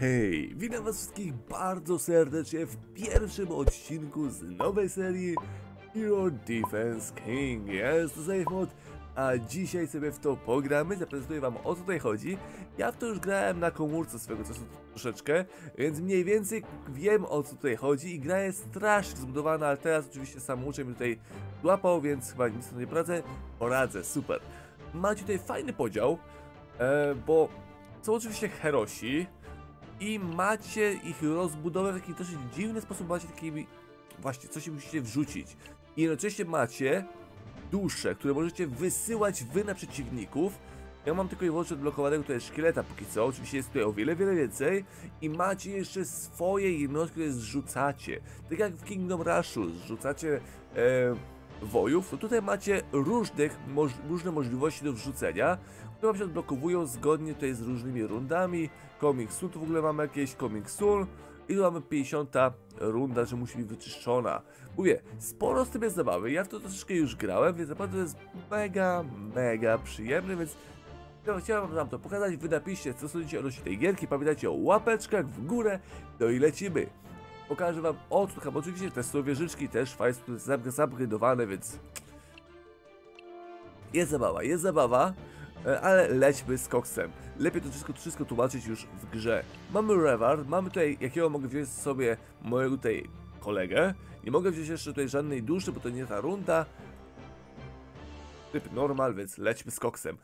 Hej! Witam was wszystkich bardzo serdecznie w pierwszym odcinku z nowej serii Hero Defense King. Jest to SafeMod, a dzisiaj sobie w to pogramy, zaprezentuję wam o co tutaj chodzi. Ja w to już grałem na komórce swego czasu troszeczkę, więc mniej więcej wiem o co tutaj chodzi i gra jest strasznie zbudowana, ale teraz oczywiście sam uczeń mnie tutaj złapał, więc chyba nic tu nie poradzę. Poradzę, super. Macie tutaj fajny podział, e, bo są oczywiście herosi i macie ich rozbudowę w taki dosyć dziwny sposób, macie takimi, właśnie, coś musicie wrzucić. I jednocześnie macie dusze, które możecie wysyłać wy na przeciwników. Ja mam tylko i wyłącznie odblokowanego tutaj szkieleta póki co, oczywiście jest tutaj o wiele, wiele więcej i macie jeszcze swoje jednostki, które zrzucacie. Tak jak w Kingdom Rushu zrzucacie e, wojów, to tutaj macie różnych, moż, różne możliwości do wrzucenia, które wam się odblokowują zgodnie tutaj z różnymi rundami. Soon, tu w ogóle mamy jakieś Soon i tu mamy 50 runda, że musi być wyczyszczona. Mówię, sporo z tym jest zabawy, ja w to troszeczkę już grałem, więc naprawdę jest mega, mega przyjemne, więc no, chciałem wam to pokazać, wy napiszcie co sądzicie odnośnie tej gierki, pamiętajcie o łapeczkach w górę, no i lecimy. Pokażę wam o co chyba oczywiście te są wieżyczki też fajnie zupgradowane, więc jest zabawa, jest zabawa, e, ale lećmy z koksem. Lepiej to wszystko, wszystko tłumaczyć już w grze. Mamy Reward, mamy tutaj, jakiego mogę wziąć sobie mojego tutaj kolegę. Nie mogę wziąć jeszcze tutaj żadnej duszy, bo to nie ta runda. Typ normal, więc lećmy z koksem.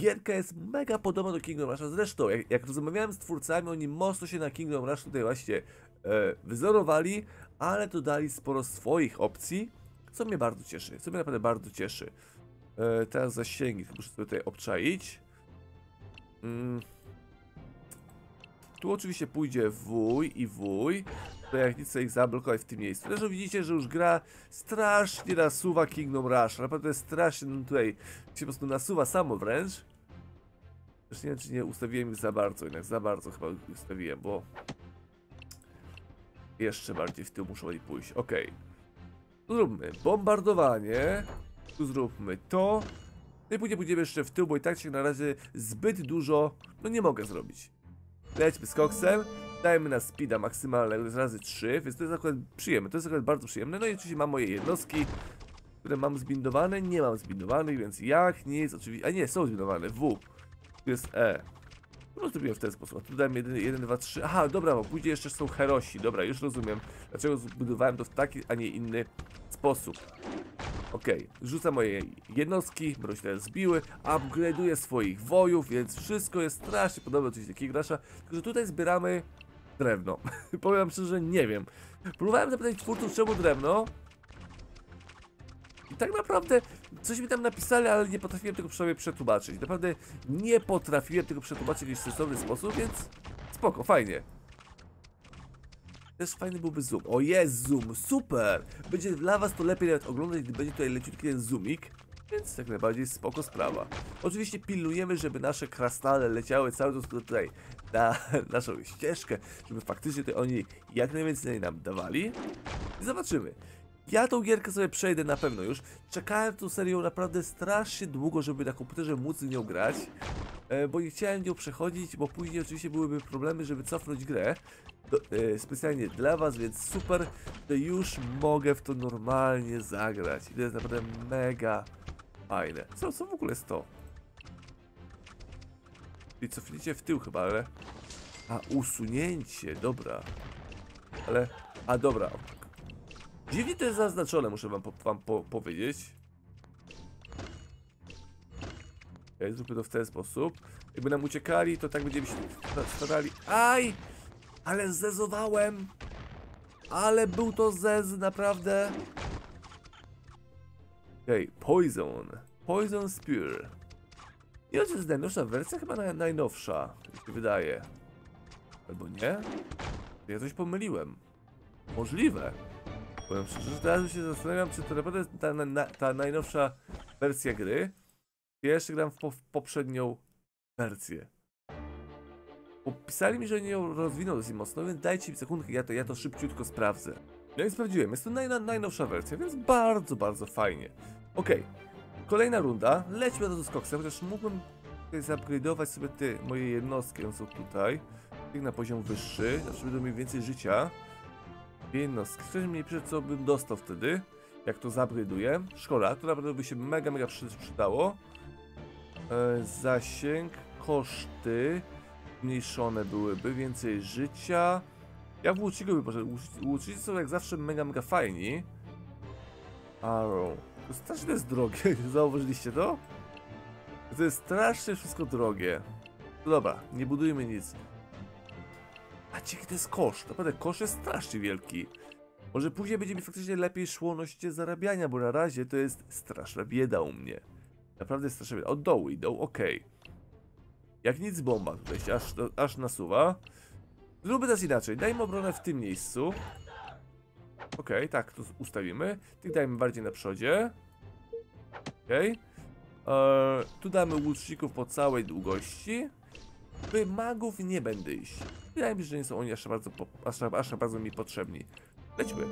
Gierka jest mega podobna do Kingdom Rusha. Zresztą, jak, jak rozmawiałem z twórcami, oni mocno się na Kingdom Rush tutaj właśnie e, wyzorowali, ale dodali sporo swoich opcji, co mnie bardzo cieszy, co mnie naprawdę bardzo cieszy. E, teraz zasięgi, muszę sobie tutaj obczaić. Mm. Tu oczywiście pójdzie wuj i wuj. To jak nic ich zablokować w tym miejscu. Zresztą widzicie, że już gra strasznie nasuwa Kingdom Rush. Naprawdę strasznie tutaj się po prostu nasuwa samo wręcz. Też nie wiem, czy nie ustawiłem ich za bardzo, jednak za bardzo chyba ustawiłem, bo jeszcze bardziej w tył muszą oni pójść. Okej. Tu zróbmy bombardowanie. Tu zróbmy to. No i później pójdziemy jeszcze w tył, bo i tak się na razie zbyt dużo, no nie mogę zrobić. Lećmy z koksem, dajmy na speeda maksymalnego, jest razy 3, więc to jest akurat przyjemne, to jest akurat bardzo przyjemne. No i oczywiście mam moje jednostki, które mam zbindowane, nie mam zbindowanych, więc jak nic, oczywiście, a nie, są zbindowane, W, tu jest E. Zrobiłem w ten sposób, a tu dałem 1, 1, 2, 3, aha, dobra, bo później jeszcze są herosi, dobra, już rozumiem, dlaczego zbudowałem to w taki, a nie inny sposób. Okej, okay. rzucam moje jednostki, teraz zbiły, upgrade'uję swoich wojów, więc wszystko jest strasznie podobne do takiego grasza, tylko że tutaj zbieramy drewno. Powiem szczerze, nie wiem. Próbowałem zapytać twórców, czemu drewno, i tak naprawdę coś mi tam napisali, ale nie potrafiłem tego przetłumaczyć. Naprawdę nie potrafiłem tego przetłumaczyć w sensowny sposób, więc spoko, fajnie. Też fajny byłby zoom. O jest zoom, super! Będzie dla was to lepiej nawet oglądać, gdy będzie tutaj leciutki ten zoomik. Więc jak najbardziej spoko sprawa. Oczywiście pilnujemy, żeby nasze krasnale leciały cały czas tutaj na naszą ścieżkę, żeby faktycznie tutaj oni jak najwięcej nam dawali. I zobaczymy. Ja tą gierkę sobie przejdę na pewno już. Czekałem tą serią naprawdę strasznie długo, żeby na komputerze móc nią grać. E, bo nie chciałem nią przechodzić, bo później oczywiście byłyby problemy, żeby cofnąć grę. Do, e, specjalnie dla was, więc super, że już mogę w to normalnie zagrać. I to jest naprawdę mega fajne. Co, co w ogóle jest to? I cofnięcie w tył chyba, ale... A, usunięcie, dobra. Ale... A, dobra, Dziwnie to jest zaznaczone, muszę wam, po, wam po, powiedzieć. Okay, zróbmy to w ten sposób. Jakby nam uciekali, to tak będziemy się starali. Aj! Ale zezowałem! Ale był to zez, naprawdę. Okej, okay, Poison. Poison Spear. Nie wiem, czy jest najnowsza wersja? Chyba naj, najnowsza, mi wydaje. Albo nie? Ja coś pomyliłem. Możliwe. Powiem szczerze, że teraz się zastanawiam, czy to naprawdę jest ta, na, ta najnowsza wersja gry. Ja jeszcze gram w, po, w poprzednią wersję. Pisali mi, że nie ją rozwinął dosyć mocno, więc dajcie mi sekundkę, ja to, ja to szybciutko sprawdzę. No i sprawdziłem, jest to naj, najnowsza wersja, więc bardzo, bardzo fajnie. Okej, okay. kolejna runda, lećmy do koksem, chociaż mógłbym zupgrade'ować sobie te moje jednostki, one są tutaj. Tych na poziom wyższy, zawsze będą mieć więcej życia. Dwie jednostki, coś mniej przed co bym dostał wtedy, jak to zupgrade'uję. Szkoda, to naprawdę by się mega, mega przy- przydało. E, zasięg, koszty zmniejszone byłyby, więcej życia. Ja w łuczniku bym poszedł. Łucz- Łucznicy są jak zawsze mega, mega fajni. Arrow. To strasznie jest drogie, zauważyliście to? To jest strasznie wszystko drogie. No dobra, nie budujmy nic. A jaki to jest koszt? Naprawdę, koszt jest strasznie wielki. Może później będzie mi faktycznie lepiej szło noście zarabiania, bo na razie to jest straszna bieda u mnie. Naprawdę straszna bieda. Od dołu idą, okej. Jak nic bomba tutaj się aż, aż nasuwa. Zróbmy teraz inaczej. Dajmy obronę w tym miejscu. Okej, tak, to ustawimy. Tych dajmy bardziej na przodzie. Okej. Eee, tu damy łuczników po całej długości. By magów nie będę iść. Wydaje mi się, że nie są oni aż bardzo, po, aż, aż bardzo mi potrzebni. Lećmy.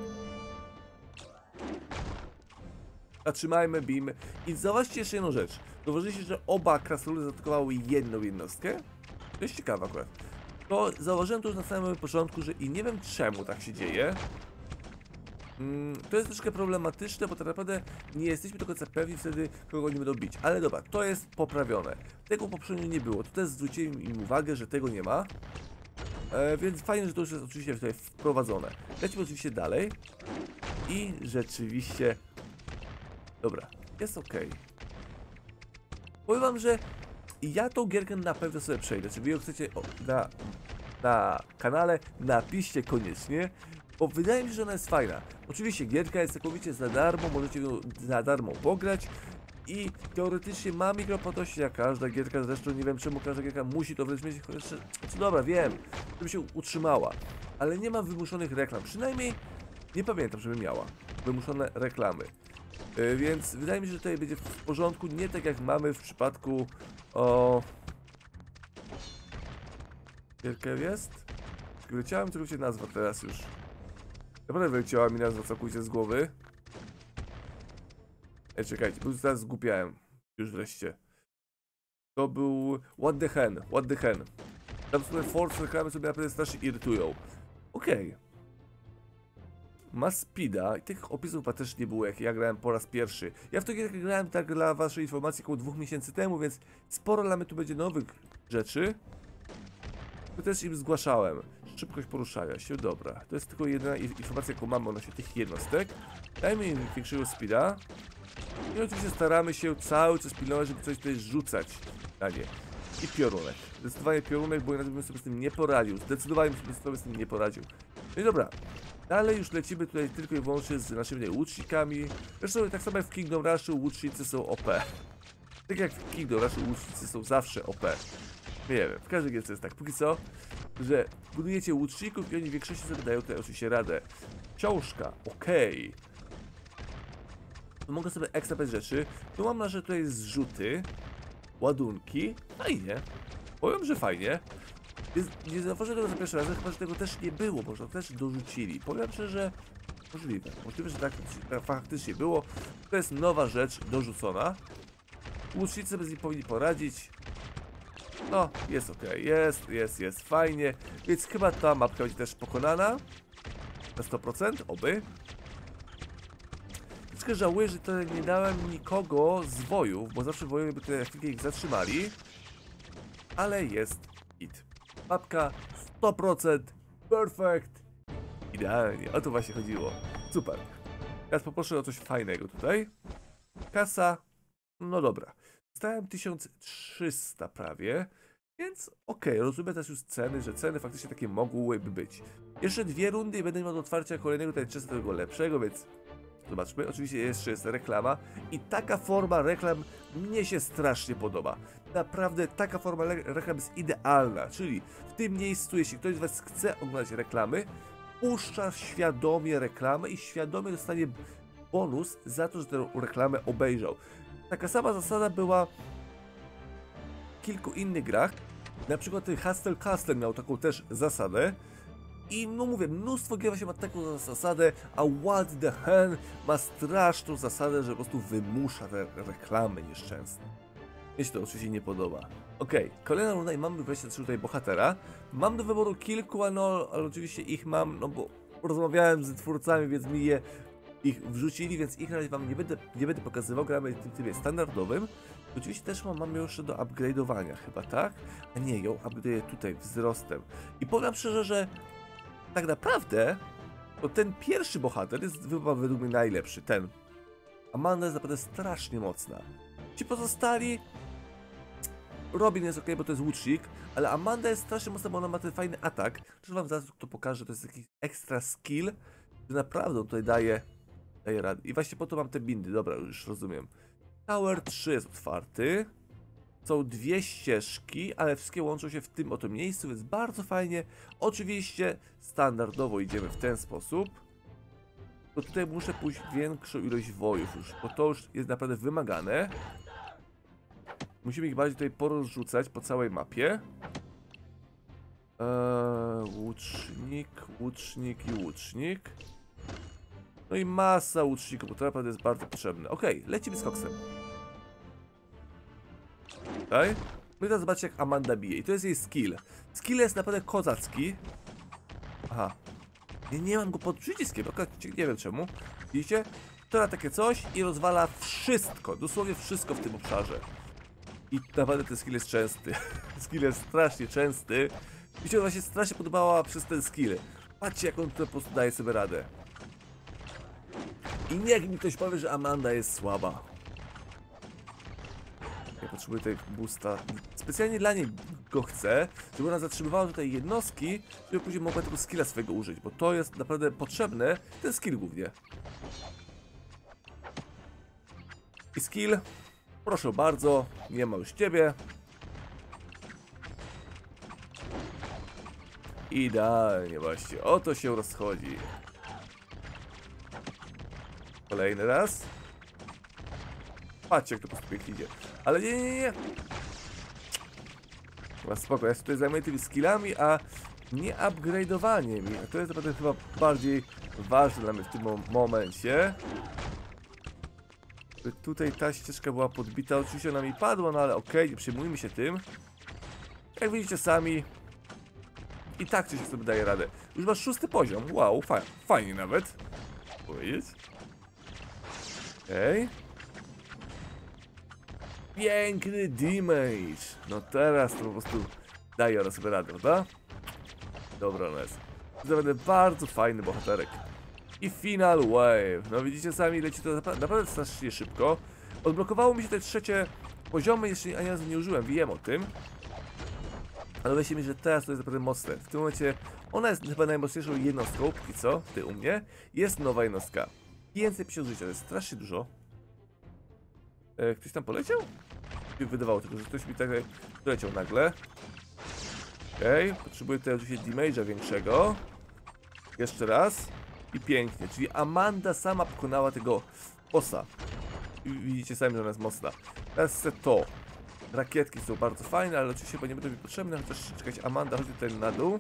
Zatrzymajmy, bijmy. I zauważcie jeszcze jedną rzecz. Zauważyliście, że oba krasnoludy zaatakowały jedną jednostkę? To jest ciekawe akurat. To zauważyłem to już na samym początku, że i nie wiem czemu tak się dzieje. Mm, to jest troszkę problematyczne, bo tak naprawdę nie jesteśmy do końca pewni wtedy, kogo oni będą bić. Ale dobra, to jest poprawione. Tego poprzednio nie było. Tutaj zwróciłem im uwagę, że tego nie ma. E, więc fajnie, że to już jest oczywiście tutaj wprowadzone. Lecimy oczywiście dalej. I rzeczywiście... Dobra, jest ok. Powiem wam, że ja tą gierkę na pewno sobie przejdę. Czy wy ją chcecie o, na, na kanale, napiszcie koniecznie. Bo wydaje mi się, że ona jest fajna. Oczywiście gierka jest całkowicie za darmo, możecie ją za darmo pograć. I teoretycznie ma mikropłatności jak każda gierka, zresztą nie wiem czemu każda gierka musi to wręcz mieć, chociaż, co dobra, wiem, żeby się utrzymała, ale nie ma wymuszonych reklam, przynajmniej nie pamiętam, żeby miała wymuszone reklamy. Yy, więc wydaje mi się, że tutaj będzie w porządku, nie tak jak mamy w przypadku o... Gierkę jest? Wyleciała mi tylko się nazwa teraz już. Naprawdę wyleciała mi nazwa całkowicie z głowy. Ej, czekajcie, bo już teraz zgupiałem. Już wreszcie. To był What the Hen, What the Hen. Tam sobie force reklamy sobie naprawdę strasznie irytują. Okej. Ma speeda i tych opisów chyba też nie było jak ja grałem po raz pierwszy. Ja w to gierkę grałem tak dla waszej informacji około dwóch miesięcy temu, więc sporo dla mnie tu będzie nowych rzeczy. To też im zgłaszałem. Szybkość poruszania się, dobra. To jest tylko jedna informacja, jaką mamy odnośnie tych jednostek. Dajmy im większego speeda. I oczywiście staramy się cały czas pilnować, żeby coś tutaj rzucać na nie. I piorunek. Zdecydowanie piorunek, bo inaczej bym sobie z tym nie poradził. Zdecydowanie bym sobie z tym nie poradził. No i dobra. Dalej już lecimy tutaj tylko i wyłącznie z naszymi łucznikami. Zresztą tak samo jak w Kingdom Rushu łucznicy są OP. Tak jak w Kingdom Rushu łucznicy są zawsze OP. Nie wiem, w każdej gierce jest tak. Póki co, że budujecie łuczników i oni w większości sobie dają tutaj oczywiście radę. Książka, okej. Tu mogę sobie ekstrapać rzeczy. Tu mam nasze tutaj zrzuty, ładunki. Fajnie. Powiem, że fajnie. Nie, nie zauważyłem tego za pierwszy raz, chyba że tego też nie było, może też dorzucili. Powiem szczerze, że możliwe. Możliwe, że tak faktycznie było. To jest nowa rzecz dorzucona. Łucznicy sobie z nim powinni poradzić. No, jest ok, jest, jest, jest fajnie. Więc chyba ta mapka będzie też pokonana. Na 100%, oby. Troszkę żałuję, że tutaj nie dałem nikogo z wojów, bo zawsze wojowie by tutaj na chwilkę ich zatrzymali. Ale jest it. Mapka 100% perfect. Idealnie, o to właśnie chodziło. Super. Teraz poproszę o coś fajnego tutaj. Kasa. No dobra. Stałem 1300 prawie. Więc okej, rozumiem teraz już ceny, że ceny faktycznie takie mogłyby być. Jeszcze dwie rundy i będę miał do otwarcia kolejnego tańczysta tego lepszego, więc zobaczmy. Oczywiście jeszcze jest reklama i taka forma reklam mnie się strasznie podoba. Naprawdę taka forma reklam jest idealna, czyli w tym miejscu, jeśli ktoś z Was chce oglądać reklamy, puszcza świadomie reklamę i świadomie dostanie bonus za to, że tę reklamę obejrzał. Taka sama zasada była w kilku innych grach. Na przykład Hustle Castle miał taką też zasadę. I no mówię, mnóstwo gier właśnie ma taką zasadę, a What the Hen ma straszną zasadę, że po prostu wymusza te reklamy nieszczęsne. Mnie się to oczywiście nie podoba. Okej, kolejna runda i mamy 23 tutaj bohatera. Mam do wyboru kilku, a no, ale oczywiście ich mam, no bo rozmawiałem z twórcami, więc mi je ich wrzucili, więc ich na razie wam nie będę, nie będę pokazywał, gramy w tym trybie standardowym. Oczywiście też mam, mamy jeszcze do upgrade'owania chyba, tak? A nie, ją upgrade'uję tutaj wzrostem. I powiem szczerze, że tak naprawdę to ten pierwszy bohater jest chyba według mnie najlepszy, ten. Amanda jest naprawdę strasznie mocna. Ci pozostali... Robin jest ok, bo to jest łucznik, ale Amanda jest strasznie mocna, bo ona ma ten fajny atak. Zresztą wam zaraz to pokażę, to jest jakiś ekstra skill, który naprawdę tutaj daje, daje radę. I właśnie po to mam te bindy, dobra, już rozumiem. Tower 3 jest otwarty. Są dwie ścieżki, ale wszystkie łączą się w tym oto miejscu, więc bardzo fajnie. Oczywiście standardowo idziemy w ten sposób. To tutaj muszę pójść większą ilość wojów już, bo to już jest naprawdę wymagane. Musimy ich bardziej tutaj porozrzucać po całej mapie. Eee, łucznik, łucznik i łucznik. No i masa łuczników, bo to naprawdę jest bardzo potrzebne. Okej, lecimy z koksem. Tutaj. No teraz zobaczcie jak Amanda bije. I to jest jej skill. Skill jest naprawdę kozacki. Aha. Nie, nie mam go pod przyciskiem, nie wiem czemu. Widzicie? To takie coś i rozwala wszystko, dosłownie wszystko w tym obszarze. I naprawdę ten skill jest częsty. skill jest strasznie częsty. Mi się właśnie strasznie podobała przez ten skill. Patrzcie jak on tutaj po prostu daje sobie radę. I niech mi ktoś powie, że Amanda jest słaba. Ja potrzebuję tutaj boosta. Specjalnie dla niej go chcę, żeby ona zatrzymywała tutaj jednostki, żeby później mogła tego skilla swojego użyć, bo to jest naprawdę potrzebne, ten skill głównie. I skill, proszę bardzo, nie ma już ciebie. Idealnie właśnie, o to się rozchodzi. Kolejny raz. Patrzcie, jak to po prostu pięknie idzie. Ale nie, nie, nie. Chyba spoko, ja się tutaj zajmuję tymi skillami, a nie upgrade'owaniem. I to jest naprawdę chyba bardziej ważne dla mnie w tym mo momencie. Tutaj ta ścieżka była podbita, oczywiście ona mi padła, no ale okej, okay, nie przejmujmy się tym. Jak widzicie sami, i tak coś sobie daje radę. Już masz szósty poziom, wow, fa fajnie nawet. Powiedzieć. Okej. Okay. Piękny damage. No teraz to po prostu daje ona sobie radę, prawda? Dobra, ona jest. To będzie bardzo fajny bohaterek. I final wave. No widzicie sami, leci to naprawdę, strasznie szybko. Odblokowało mi się te trzecie poziomy, jeszcze ani razu nie użyłem, wiem o tym. Ale wydaje mi, że teraz to jest naprawdę mocne. W tym momencie ona jest chyba najmocniejszą jednostką, póki co, ty u mnie. Jest nowa jednostka. 550 życia, to jest strasznie dużo. E, ktoś tam poleciał? Wydawało tylko, że ktoś mi tak poleciał nagle. Okej, okay. potrzebuję tutaj oczywiście damage'a większego. Jeszcze raz. I pięknie, czyli Amanda sama pokonała tego osa. I widzicie sami, że ona jest mocna. Teraz to. Rakietki są bardzo fajne, ale oczywiście chyba nie będą mi potrzebne, chociaż czekać, Amanda chodzi tutaj na dół.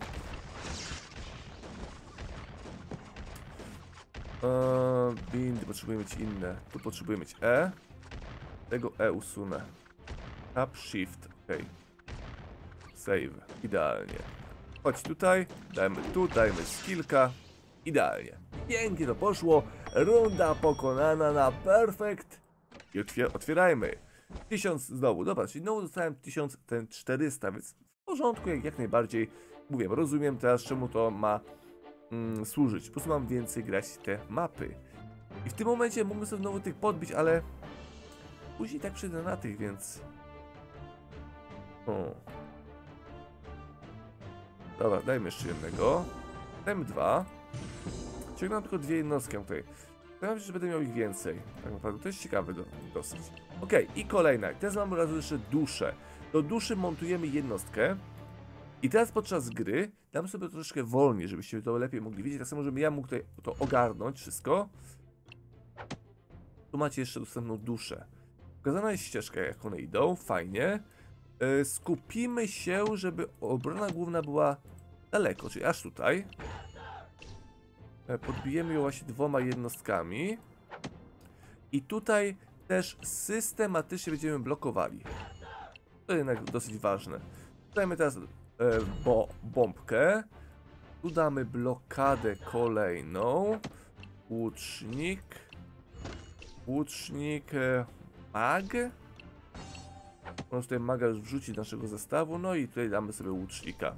Eee, bindy, potrzebuję mieć inne. Tu potrzebuję mieć E. Tego E usunę. Tap Shift, ok. Save, idealnie. Chodź tutaj, dajmy tu, dajmy skillka. Idealnie. Pięknie to poszło. Runda pokonana na perfekt. I otwierajmy. 1000 znowu, dobra, czyli znowu dostałem 1400, więc w porządku, jak, jak najbardziej. Mówię, rozumiem teraz czemu to ma mm, służyć. Po prostu mam więcej grać te mapy. I w tym momencie mógłbym sobie znowu tych podbić, ale później tak przyjdę na tych, więc... O. Dobra, dajmy jeszcze jednego. Dajmy dwa. Ciągnę tylko dwie jednostki tutaj. Wydaje że będę miał ich więcej. Tak naprawdę, to jest ciekawe do, dosyć. Ok, i kolejna. Teraz mamy raz jeszcze duszę. Do duszy montujemy jednostkę. I teraz podczas gry dam sobie troszeczkę wolniej, żebyście to lepiej mogli widzieć. Tak samo, żebym ja mógł tutaj to ogarnąć wszystko. Tu macie jeszcze dostępną duszę. Pokazana jest ścieżka, jak one idą. Fajnie. Yy, skupimy się, żeby obrona główna była daleko, czyli aż tutaj. Yy, podbijemy ją właśnie dwoma jednostkami. I tutaj też systematycznie będziemy blokowali. To jednak dosyć ważne. Dajmy teraz e, bo, bombkę. Tu damy blokadę kolejną. Łucznik. Łucznik. E, mag. Można tutaj maga już wrzucić naszego zestawu. No i tutaj damy sobie łucznika.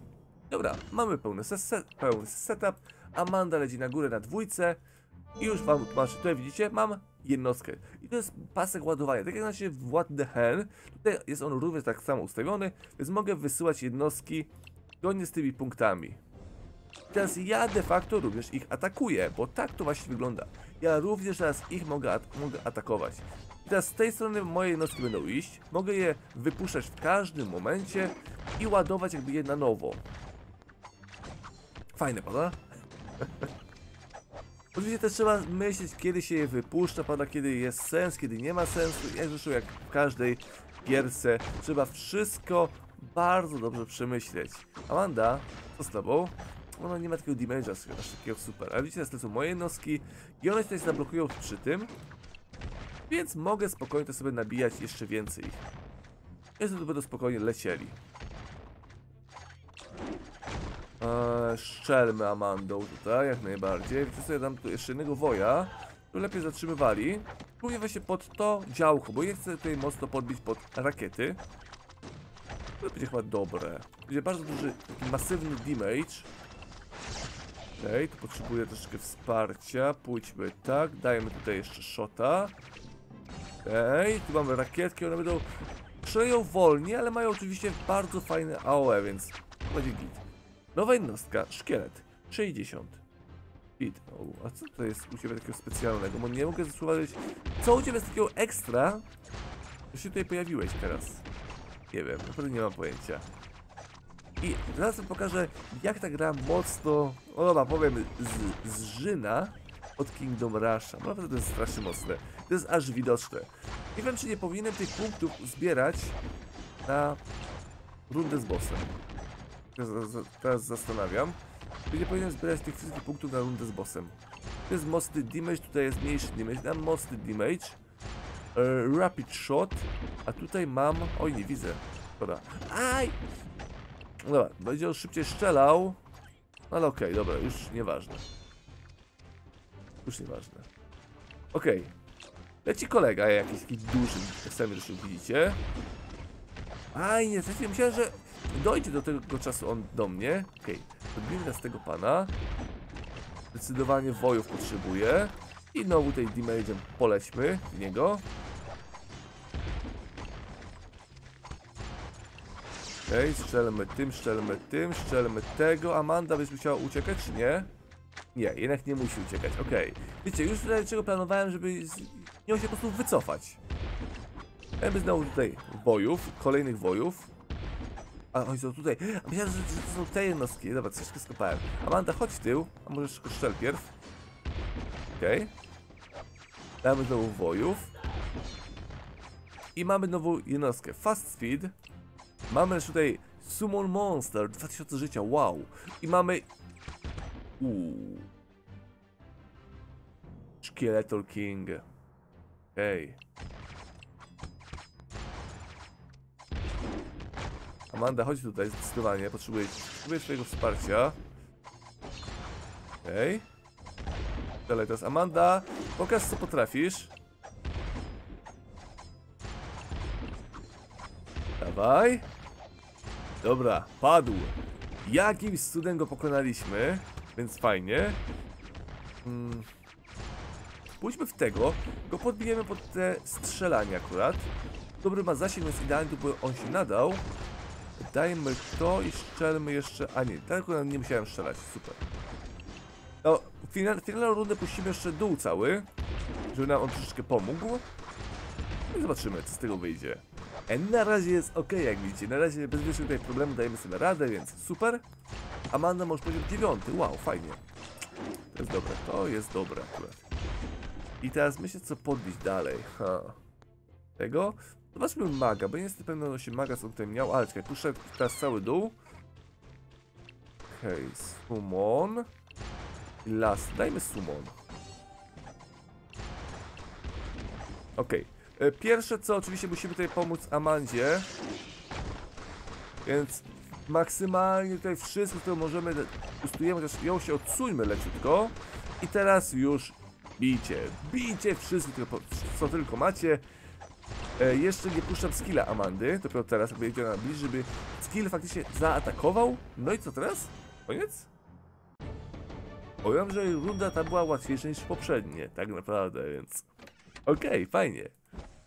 Dobra, mamy pełny, ses- pełny setup. Amanda leci na górę na dwójce. I już wam masz, tutaj widzicie, mam jednostkę. I to jest pasek ładowania. Tak jak na się w What the tutaj jest on również tak samo ustawiony, więc mogę wysyłać jednostki zgodnie z tymi punktami. Teraz ja de facto również ich atakuję, bo tak to właśnie wygląda. Ja również teraz ich mogę, at mogę atakować. Teraz z tej strony moje jednostki będą iść, mogę je wypuszczać w każdym momencie i ładować jakby je na nowo. Fajne, prawda? Oczywiście też trzeba myśleć, kiedy się je wypuszcza, pada, kiedy jest sens, kiedy nie ma sensu. Jak zresztą jak w każdej gierce, trzeba wszystko bardzo dobrze przemyśleć. Amanda, co z tobą? Ona nie ma takiego damage'a aż takiego super. Ale widzicie, teraz to są moje jednostki i one tutaj zablokują przy tym. Więc mogę spokojnie to sobie nabijać jeszcze więcej ich. Więc tu będą spokojnie lecieli. Eee, szczelmy Amandą tutaj, jak najbardziej. Co, ja dam tu jeszcze jednego woja, tu lepiej zatrzymywali. Głównie właśnie pod to działko, bo ja chcę tutaj mocno podbić pod rakiety. To będzie chyba dobre. Będzie bardzo duży, masywny damage. Okej, okay, tu potrzebuję troszeczkę wsparcia. Pójdźmy tak, dajemy tutaj jeszcze shota. Okej, okay, tu mamy rakietki, one będą strzelają wolniej, ale mają oczywiście bardzo fajne AOE, więc będzie git. Nowa jednostka, szkielet, 60. Fit. O, a co to jest u Ciebie takiego specjalnego? Bo nie mogę zauważyć, co u Ciebie jest takiego ekstra, że się tutaj pojawiłeś teraz. Nie wiem, naprawdę nie mam pojęcia. I zaraz pokażę, jak ta gra mocno, o dobra, powiem, z, zżyna od Kingdom Rusha. Naprawdę to jest strasznie mocne. To jest aż widoczne. Nie wiem, czy nie powinienem tych punktów zbierać na rundę z bossem. Teraz, zastanawiam. Czy nie powinienem zbierać tych wszystkich punktów na rundę z bossem. To jest mocny damage, tutaj jest mniejszy damage, dam mocny damage. E, rapid shot, a tutaj mam... Oj, nie widzę. Dobra. Aj! Dobra, będzie on szybciej strzelał. Ale okej, okay, dobra, już nieważne. Już nieważne. Okej. Okay. Leci kolega jakiś taki duży, zresztą widzicie. Aj, nie, trafiłem, myślałem, że dojdzie do tego czasu on do mnie. Okej, okay. podbijmy nas tego pana. Zdecydowanie wojów potrzebuje. I znowu tej damage'em polećmy w niego. Okej, okay, strzelmy tym, strzelmy tym, strzelmy tego. Amanda byś musiała uciekać, czy nie? Nie, jednak nie musi uciekać, okej. Okay. Wiecie, już dlaczego planowałem, żeby z nią się po prostu wycofać. Mamy znowu tutaj wojów, kolejnych wojów. A oni są tutaj. A myślałem, że, że to są te jednostki. Dobra, troszkę skopałem. Amanda, chodź w tył. A może szybko strzel pierw. Okej. Okay. Znowu wojów. I mamy nową jednostkę. Fast Speed. Mamy tutaj Summon Monster. 2000 życia, wow. I mamy... Uuu. Skeletor King. Okej. Okay. Amanda, chodź tutaj zdecydowanie, potrzebuję, potrzebuję twojego wsparcia. Okej. Dalej, teraz Amanda, pokaż co potrafisz. Dawaj. Dobra, padł. Jakimś cudem go pokonaliśmy, więc fajnie. Hmm. Pójdźmy w tego, go podbijemy pod te strzelanie akurat. Dobry ma zasięg, więc idealnie tu on się nadał. Dajmy to i strzelmy jeszcze... A nie, tak nie musiałem strzelać, super. No, final, finalną rundę puścimy jeszcze dół cały, żeby nam on troszeczkę pomógł. I zobaczymy, co z tego wyjdzie. Na razie jest ok, jak widzicie. Na razie bez większych tutaj problemu dajemy sobie radę, więc super. Amanda może poziom dziewiąty. Wow, fajnie. To jest dobre, to jest dobre akurat. I teraz myślę, co podbić dalej. Ha. Tego? Zobaczmy maga, bo nie jestem pewny, że się maga co tutaj miał. Ale czekaj, puszczę teraz cały dół. Okej, okay, summon. I las. Dajmy summon. Okej. Okay. Pierwsze co, oczywiście musimy tutaj pomóc Amandzie. Więc maksymalnie tutaj wszystko, co możemy, ustujemy, chociaż ją się odsuńmy leciutko. I teraz już bijcie, bijcie wszystko, co tylko macie. E, jeszcze nie puszczam skilla Amandy, dopiero teraz jakby idzie na bliżej, żeby skill faktycznie zaatakował. No i co teraz? Koniec? Powiem, że runda ta była łatwiejsza niż poprzednie, tak naprawdę, więc... Okej, okay, fajnie.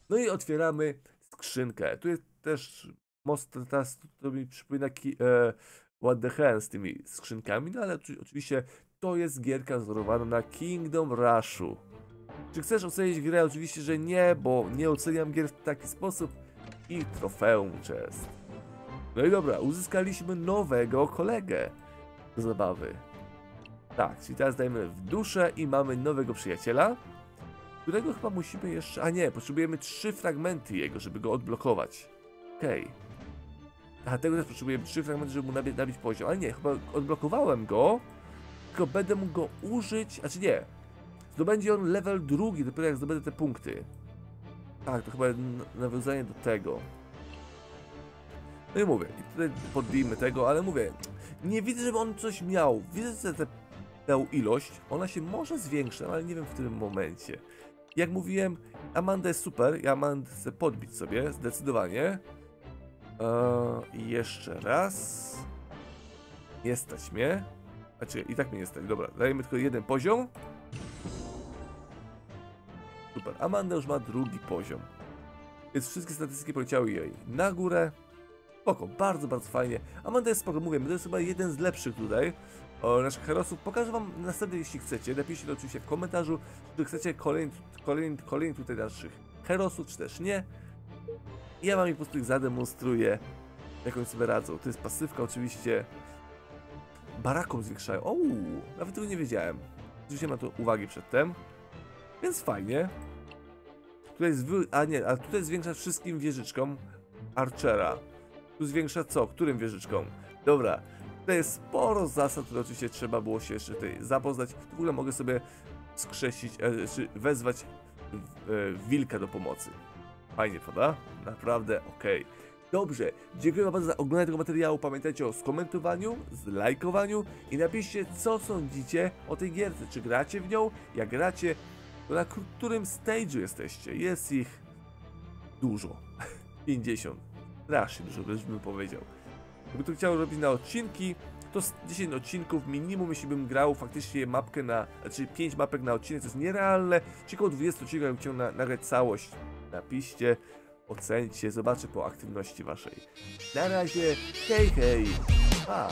No i otwieramy skrzynkę. Tu jest też mocno teraz to mi przypomina ki, e, What the Hell z tymi skrzynkami, no ale oczywiście to jest gierka wzorowana na Kingdom Rushu. Czy chcesz ocenić grę? Oczywiście, że nie, bo nie oceniam gier w taki sposób. I trofeum chest. No i dobra, uzyskaliśmy nowego kolegę do zabawy. Tak, czyli teraz dajemy w duszę i mamy nowego przyjaciela, którego chyba musimy jeszcze... A nie, potrzebujemy trzy fragmenty jego, żeby go odblokować. Okej. Okay. A tego też potrzebujemy trzy fragmenty, żeby mu nabić, nabić poziom. Ale nie, chyba odblokowałem go, tylko będę mógł go użyć... Znaczy nie, zdobędzie on level drugi, dopiero jak zdobędę te punkty. Tak, to chyba nawiązanie do tego. No i mówię, i tutaj podbijmy tego, ale mówię, nie widzę, żeby on coś miał. Widzę, że te tę ilość, ona się może zwiększa, ale nie wiem w którym momencie. Jak mówiłem, Amanda jest super, ja Amandę chcę podbić sobie, zdecydowanie. Eee, jeszcze raz. Nie stać mnie. Znaczy, i tak mnie nie stać. Dobra, dajemy tylko jeden poziom. Super, Amanda już ma drugi poziom. Więc wszystkie statystyki poleciały jej na górę. Spoko, bardzo, bardzo fajnie. Amanda jest spoko, mówię, to jest chyba jeden z lepszych tutaj o naszych herosów. Pokażę wam następnie, jeśli chcecie. Napiszcie to oczywiście w komentarzu, czy chcecie kolejny, kolejny, kolejny tutaj naszych herosów, czy też nie. Ja wam ich po prostu ich zademonstruję, jak oni sobie radzą. To jest pasywka oczywiście. Baraką zwiększają. O, nawet tego nie wiedziałem. Zwróciłem na to uwagi przedtem. Więc fajnie. Tutaj zwy... A nie, a tutaj zwiększa wszystkim wieżyczkom Archera. Tu zwiększa co? Którym wieżyczkom? Dobra, Tutaj jest sporo zasad, które oczywiście trzeba było się jeszcze tutaj zapoznać. W ogóle mogę sobie skrzesić, e, czy wezwać e, wilka do pomocy. Fajnie, prawda? Naprawdę okej. Okay. Dobrze, dziękuję bardzo za oglądanie tego materiału. Pamiętajcie o skomentowaniu, zlajkowaniu i napiszcie co sądzicie o tej gierce. Czy gracie w nią? Jak gracie, to na którym stage'u jesteście? Jest ich dużo. 50. Strasznie dużo, bym powiedział. Gdyby to chciał robić na odcinki, to z 10 odcinków minimum, jeśli bym grał faktycznie mapkę na, znaczy 5 mapek na odcinek, to jest nierealne. Czy około 20 odcinków, jakbym chciał na, nagrać całość. Napiszcie, ocencie, zobaczę po aktywności waszej. Na razie, hej hej, pa!